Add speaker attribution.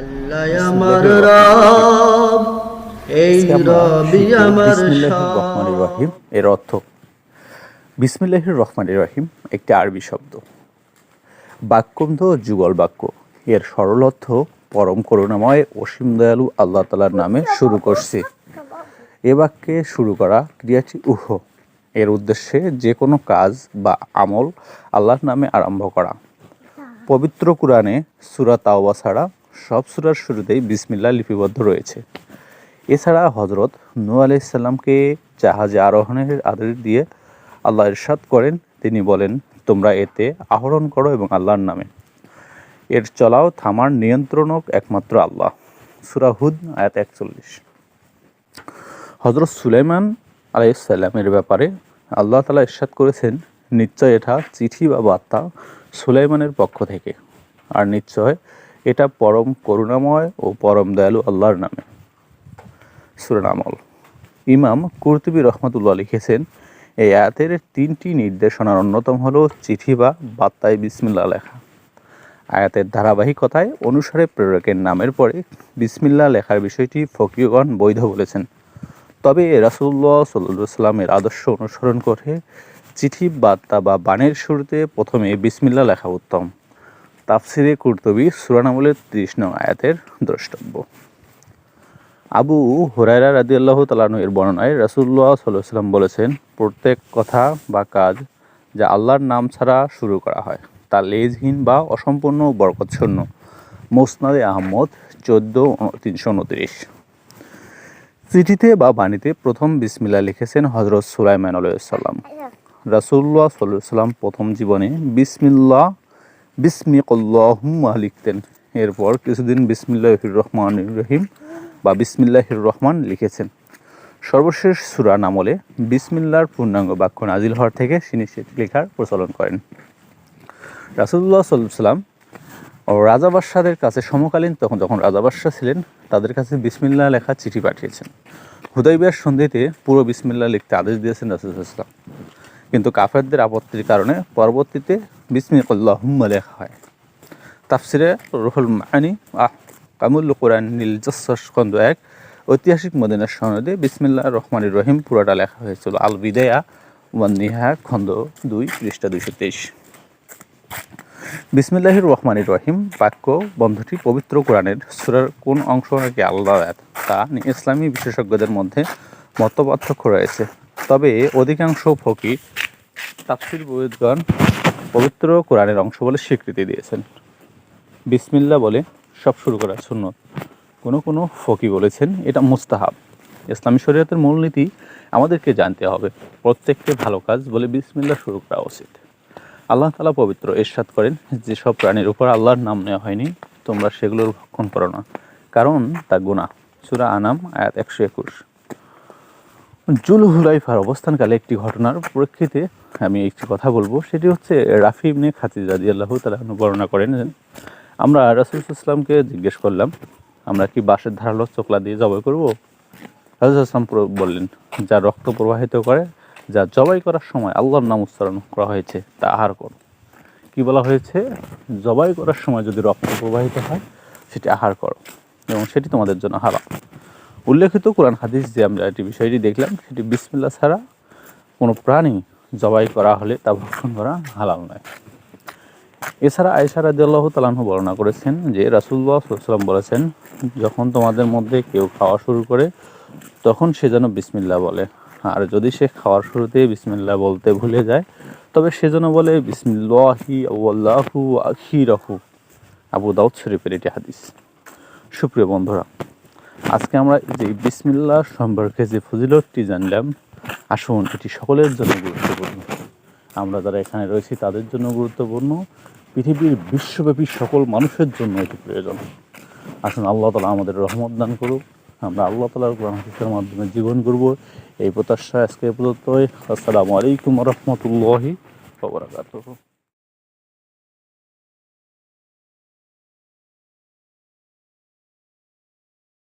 Speaker 1: আল্লাহ আমার রব এই রবি আমার
Speaker 2: রহমানির রহিম এর অর্থ বিসমিল্লাহির রহমানির রহিম একটি আরবি শব্দ। বাক্যন্ধ যুগল বাক্য। এর সরল অর্থ পরম করুণাময় অসীম দয়ালু আল্লাহ তালার নামে শুরু করছি। এ বাক্যে শুরু করা ক্রিয়াটি উহ। এর উদ্দেশ্যে যে কোনো কাজ বা আমল আল্লাহর নামে আরম্ভ করা। পবিত্র কোরআনে সুরা তাওবা ছাড়া সব সুরার শুরুতেই বিসমিল্লা লিপিবদ্ধ রয়েছে। এছাড়া হজরত নু আলাইসাল্লামকে জাহাজে আরোহণের আদেশ দিয়ে আল্লাহ ইরশাদ করেন। তিনি বলেন, তোমরা এতে আহরণ করো এবং আল্লাহর নামে। এর চলাও, থামার নিয়ন্ত্রণক একমাত্র আল্লাহ। সুরাহুদ আয়াত একচল্লিশ। হজরত সুলাইমান আলাইসাল্লামের ব্যাপারে আল্লাহ তালা ইরশাদ করেছেন, নিশ্চয় এটা চিঠি বা বার্তা সুলাইমানের পক্ষ থেকে। আর নিশ্চয় এটা পরম করুণাময় ও পরম দয়ালু আল্লাহর নামে। সুরানামল ইমাম কুরতুবী রহমতুল্লাহ লিখেছেন, এই আয়াতের তিনটি নির্দেশনার অন্যতম হল চিঠি বা বার্তায় বিসমিল্লা লেখা। আয়াতের ধারাবাহিকতায় অনুসারে প্রেরকের নামের পরে বিসমিল্লা লেখার বিষয়টি ফকিয়গণ বৈধ বলেছেন। তবে রাসুল্লাহ সাল্লা সাল্লামের আদর্শ অনুসরণ করে চিঠি, বার্তা বা বাণের শুরুতে প্রথমে বিসমিল্লা লেখা উত্তম। তাফসিরে কুর্তবি সুরানামলের ত্রিশ নং আয়াতের দ্রষ্টব্য। আবু হুরায়রা রাদি আল্লাহ তালানু এর বর্ণনায় রাসুল্লাহ সাল্লাহ সাল্লাম বলেছেন, প্রত্যেক কথা বা কাজ যা আল্লাহর নাম ছাড়া শুরু করা হয়, তা লেজহীন বা অসম্পূর্ণ বরকতশূন্য মোসনাদে আহমদ চোদ্দ তিনশো উনত্রিশ। চিঠিতে বা বাণীতে প্রথম বিসমিল্লা লিখেছেন হজরত সুলাইমান আলাইসাল্লাম রাসুল্লাহ সাল্লাহ সাল্লাম প্রথম জীবনে বিসমিল্লা বিসমিকল্লাহুম্মা লিখতেন। এরপর কিছুদিন বিসমিল্লাহির রহমান রহিম বা বিসমিল্লাহির রহমান লিখেছেন। সর্বশেষ সুরান আমলে বিসমিল্লার পূর্ণাঙ্গ বাক্য নাজিল হওয়ার থেকে সেটি লেখার প্রচলন করেন। রাসুল্লাহ সাল্লাহ সাল্লাম ও রাজা বাদশাদের কাছে সমকালীন তখন যখন রাজা বাদশাহ ছিলেন, তাদের কাছে বিসমিল্লা লেখা চিঠি পাঠিয়েছেন। হুদাইবিয়ার সন্ধিতে পুরো বিসমিল্লা লিখতে আদেশ দিয়েছেন রাসুলাম কিন্তু কাফেরদের আপত্তির কারণে পরবর্তীতে বিসমিল্লাহুম্মা লেখা হয়। তাফসিরে রুহুল মানি, আহ কামুল কোরআন, নীল খন্দ এক, ঐতিহাসিক মদিনার সনদে বিসমিল্লাহ রহমানির রহিম পুরাটা লেখা হয়েছিল। আল বিদায়া ওয়ান নিহা খন্দ দুই, পৃষ্ঠা দুইশো তেইশ। বিসমিল্লাহির রহমানির রহিম বাক্য, বন্ধটি পবিত্র কোরআনের সুরার কোন অংশ নাকি আল্লাহ তা নিয়ে ইসলামী বিশেষজ্ঞদের মধ্যে মতপার্থক্য রয়েছে। তবে অধিকাংশ ফকি তাফসির বৈদগণ পবিত্র কোরআনের অংশ বলে স্বীকৃতি দিয়েছেন। বিসমিল্লা বলে সব শুরু করা সুন্নত। কোনো কোনো ফকি বলেছেন, এটা মুস্তাহাব। ইসলামী শরীয়তের মূলনীতি আমাদেরকে জানতে হবে। প্রত্যেককে ভালো কাজ বলে বিসমিল্লা শুরু করা উচিত। আল্লাহ তালা পবিত্র এরশাদ করেন, যেসব প্রাণীর উপর আল্লাহর নাম নেওয়া হয়নি, তোমরা সেগুলোর ভক্ষণ করো না, কারণ তা গুণা সুরা আনাম, আয়াত একশো একুশ। জুল হুলাইফার অবস্থানকালে একটি ঘটনার প্রেক্ষিতে আমি একটি কথা বলব। সেটি হচ্ছে রাফি ইবনে খাতিজ রাজি আল্লাহ তালা বর্ণনা করেন আমরা রাসুল ইসলামকে জিজ্ঞেস করলাম, আমরা কি বাঁশের ধারালো চোকলা দিয়ে জবাই করব? রাসুল ইসলাম বললেন, যা রক্ত প্রবাহিত করে, যা জবাই করার সময় আল্লাহর নাম উচ্চারণ করা হয়েছে, তা আহার করো। কি বলা হয়েছে? জবাই করার সময় যদি রক্ত প্রবাহিত হয়, সেটি আহার করো এবং সেটি তোমাদের জন্য হারাম। উল্লেখিত কোরআন হাদিস যে আমরা এটি বিষয়টি দেখলাম, সেটি বিসমিল্লা ছাড়া কোনো প্রাণী জবাই করা হলে তা ভক্ষণ করা হালাল নয়। এছাড়া আয়সা রাদিয়াল্লাহু তালাহু বর্ণনা করেছেন যে রাসুল্লাহ সাল্লাম বলেছেন, যখন তোমাদের মধ্যে কেউ খাওয়া শুরু করে, তখন সে যেন বিসমিল্লা বলে। আর যদি সে খাওয়ার শুরুতে বিসমিল্লা বলতে ভুলে যায়, তবে সে যেন বলে, বিসমিল্লাহি আল্লাহু আখিরাহু। আবু দাউদ শরীফের এটি হাদিস। সুপ্রিয় বন্ধুরা আজকে আমরা যে বিসমিল্লা সম্পর্কে যে ফজিলতটি জানলাম, আসুন এটি সকলের জন্য গুরুত্বপূর্ণ। আমরা যারা এখানে রয়েছি তাদের জন্য গুরুত্বপূর্ণ। পৃথিবীর বিশ্বব্যাপী সকল মানুষের জন্য এটি প্রয়োজন। আসুন আল্লাহ তালা আমাদের রহমত দান করুক। আমরা আল্লাহ তালার কোরআন মাধ্যমে জীবন করব এই প্রত্যাশা আজকে প্রদত্ত হয় আসসালামু আলাইকুম রহমতুল্লাহি বাবরাকাতুহ